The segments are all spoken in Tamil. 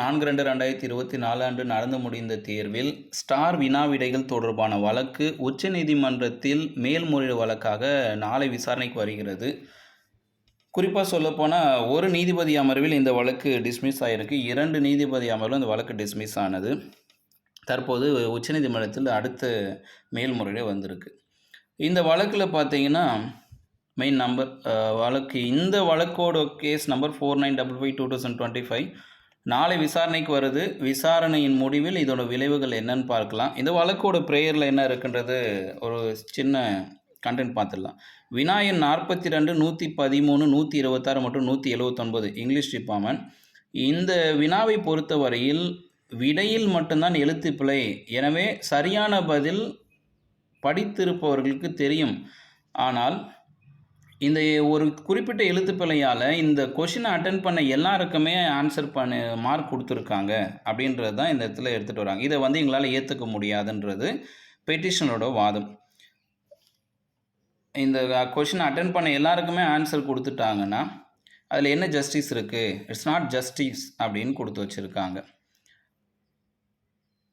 நான்கு ரெண்டு ரெண்டாயிரத்தி இருபத்தி நாலு அன்று நடந்து முடிந்த தேர்வில் ஸ்டார் வினா விடைகள் தொடர்பான வழக்கு உச்சநீதிமன்றத்தில் மேல்முறையீடு வழக்காக நாளை விசாரணைக்கு வருகிறது. குறிப்பாக சொல்லப்போனால் ஒரு நீதிபதி அமர்வில் இந்த வழக்கு டிஸ்மிஸ் ஆகிருக்கு இரண்டு நீதிபதி அமர்வில் இந்த வழக்கு டிஸ்மிஸ் ஆனது. தற்போது உச்சநீதிமன்றத்தில் அடுத்த மேல்முறையீடு வந்திருக்கு. இந்த வழக்கில் பார்த்தீங்கன்னா மெயின் நம்பர் வழக்கு இந்த வழக்கோட case number four nine double five two thousand twenty five நாளை விசாரணைக்கு வருது விசாரணையின் முடிவில் இதோட விளைவுகள் என்னன்னு பார்க்கலாம். இந்த வழக்கோட ப்ரேயரில் என்ன இருக்குன்றது ஒரு சின்ன கண்டென்ட் பார்த்துடலாம். வினாயன் நாற்பத்தி ரெண்டு நூற்றி பதிமூணு நூற்றி இருபத்தாறு மற்றும் நூற்றி எழுபத்தொன்பது இங்கிலீஷ் டிபார்ட்மெண்ட் இந்த வினாவை பொறுத்தவரையில் விடையில் மட்டும்தான் எழுத்து பிழை. எனவே சரியான பதில் படித்திருப்பவர்களுக்கு தெரியும். ஆனால் இந்த ஒரு குறிப்பிட்ட எழுத்துப்பிழையால் இந்த கொஷினை அட்டன் பண்ண எல்லாருக்குமே ஆன்சர் பண்ண மார்க் கொடுத்துருக்காங்க அப்படின்றது தான் இந்த இடத்துல எடுத்துகிட்டு வராங்க. இதை வந்து எங்களால் ஏற்றுக்க முடியாதுன்றது பெட்டிஷனோட வாதம். இந்த கொஷினை அட்டன் பண்ண எல்லாருக்குமே ஆன்சர் கொடுத்துட்டாங்கன்னா அதில் என்ன ஜஸ்டிஸ் இருக்குது இட்ஸ் நாட் ஜஸ்டிஸ் அப்படின்னு கொடுத்து வச்சுருக்காங்க.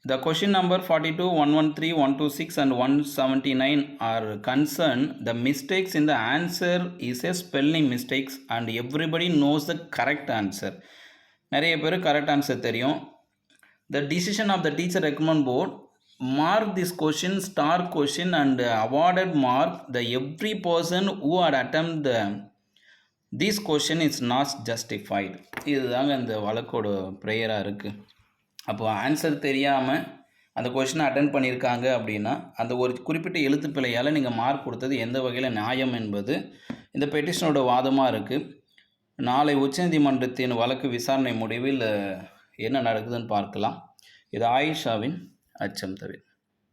The question number 42, 113, 126 and 179 are concerned the mistakes in the answer is a spelling mistakes and everybody knows the correct answer. நிறைய பேர் கரெக்ட் ஆன்சர் தெரியும். The decision of the teacher recommend board mark this question star question and awarded mark the every person who had attempt the this question is not justified இதுதாங்க இந்த வழக்கோட ப்ரேயராக இருக்குது அப்போது ஆன்சர் தெரியாமல் அந்த கொஷினை அட்டன் பண்ணியிருக்காங்க அப்படின்னா அந்த ஒரு குறிப்பிட்ட எழுத்து பிழையால் நீங்கள் மார்க் கொடுத்தது எந்த வகையில் நியாயம் என்பது இந்த பெட்டிஷனோட வாதமாக இருக்குது நாளை உச்சநீதிமன்றத்தின் வழக்கு விசாரணை முடிவில் என்ன நடக்குதுன்னு பார்க்கலாம். இது ஆயிஷாவின் அச்சம் தவிர.